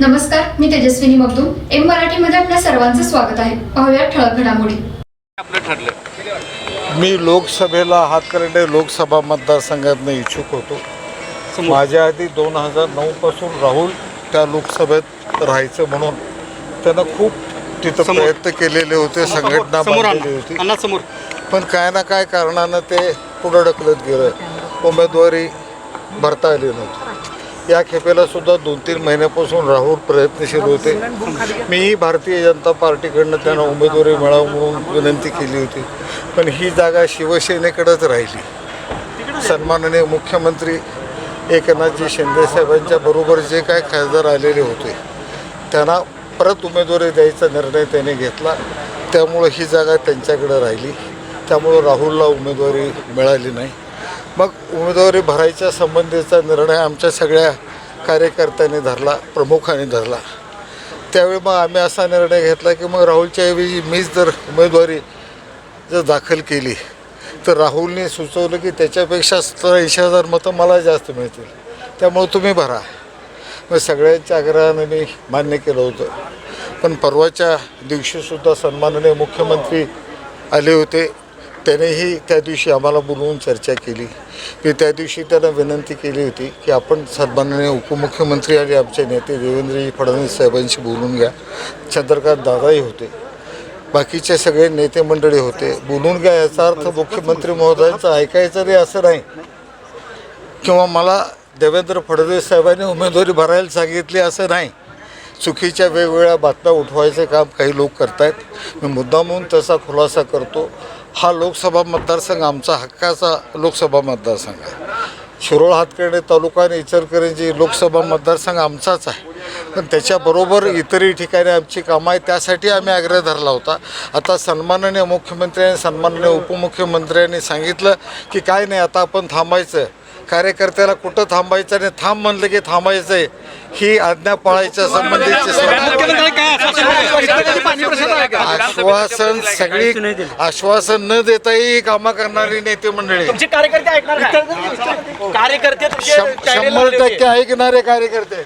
नमस्कार मी तेजस्विनी मगदूम. एम मराठीमध्ये आपल्या सर्वांचं स्वागत आहे. पाहूया ठळक घडामोडी. आपलं ठरलं. मी लोकसभेला हातकर्डे लोकसभा मतदारसंघातनं इच्छुक होतो. माझ्या आधी दोन हजार नऊपासून राहुल त्या लोकसभेत राहायचं म्हणून. त्यानं खूप तिथं. प्रयत्न केलेले होते संघटना बांधलेली. होती. पण काय ना काय कारणानं ते पुढं ढकलत गेलं. उमेदवारी भरता आली नव्हती. या खेपेला सुद्धा दोन तीन महिन्यापासून राहुल प्रयत्नशील होते. मीही भारतीय जनता पार्टीकडनं त्यांना उमेदवारी मिळावं म्हणून विनंती केली होती. पण ही जागा शिवसेनेकडेच राहिली. सन्माननीय मुख्यमंत्री एकनाथजी शिंदेसाहेबांच्या बरोबर जे काय खासदार आलेले होते त्यांना परत उमेदवारी द्यायचा निर्णय त्याने घेतला. त्यामुळं ही जागा त्यांच्याकडे राहिली. त्यामुळं राहुलला उमेदवारी मिळाली नाही. मग उमेदवारी भरायच्या संबंधीचा निर्णय आमच्या सगळ्या कार्यकर्त्यांनी धरला प्रमुखांनी धरला. त्यावेळी मग आम्ही असा निर्णय घेतला की मग राहुलच्या ऐवजी मीच जर उमेदवारी जर दाखल केली तर राहुलने सुचवलं की त्याच्यापेक्षा सत्तर ऐंशी हजार मतं मला जास्त मिळतील. त्यामुळं तुम्ही भरा. मग सगळ्यांच्या आग्रहाने मी मान्य केलं होतं. पण परवाच्या दिवशीसुद्धा सन्माननीय मुख्यमंत्री आले होते. त्यानेही त्या दिवशी आम्हाला बोलवून चर्चा केली. मी त्या दिवशी त्यांना विनंती केली होती की आपण सन्माननीय उपमुख्यमंत्री आणि आमचे नेते देवेंद्रजी फडणवीस साहेबांशी बोलून घ्या. चंद्रकांत दादाही होते. बाकीचे सगळे नेते मंडळी होते. बोलून घ्या याचा अर्थ मुख्यमंत्री महोदयांचं ऐकायचं नाही असं नाही. किंवा मला देवेंद्र फडणवीस साहेबांनी उमेदवारी भरायला सांगितली असं नाही. चुकीच्या वेगवेगळ्या बातम्या उठवायचे काम काही लोक करतायत. मी मुद्दामून तसा खुलासा करतो. हा लोकसभा मतदारसंघ आमचा हक्काचा लोकसभा मतदारसंघ आहे. शिरोळ हातकर्णी तालुका आणि इचलकरंजी लोकसभा मतदारसंघ आमचाच आहे. पण त्याच्याबरोबर इतरही ठिकाणी आमची कामं आहे त्यासाठी आम्ही आग्रह धरला होता. आता सन्माननीय मुख्यमंत्री आणि सन्माननीय उपमुख्यमंत्र्यांनी सांगितलं की काय नाही आता आपण थांबायचं. कार्यकर्त्याला कुठं थांबायचं आणि थांब म्हणलं की थांबायचं आहे ही आज्ञा पाळायच्या काय आश्वासन सगळी आश्वासन न देताही कामं करणारी नेते मंडळी. तुमचे कार्यकर्ते ऐकणार काय? कार्यकर्ते तुमचे शं- channel शंभर. टक्के ऐकणारे कार्यकर्ते.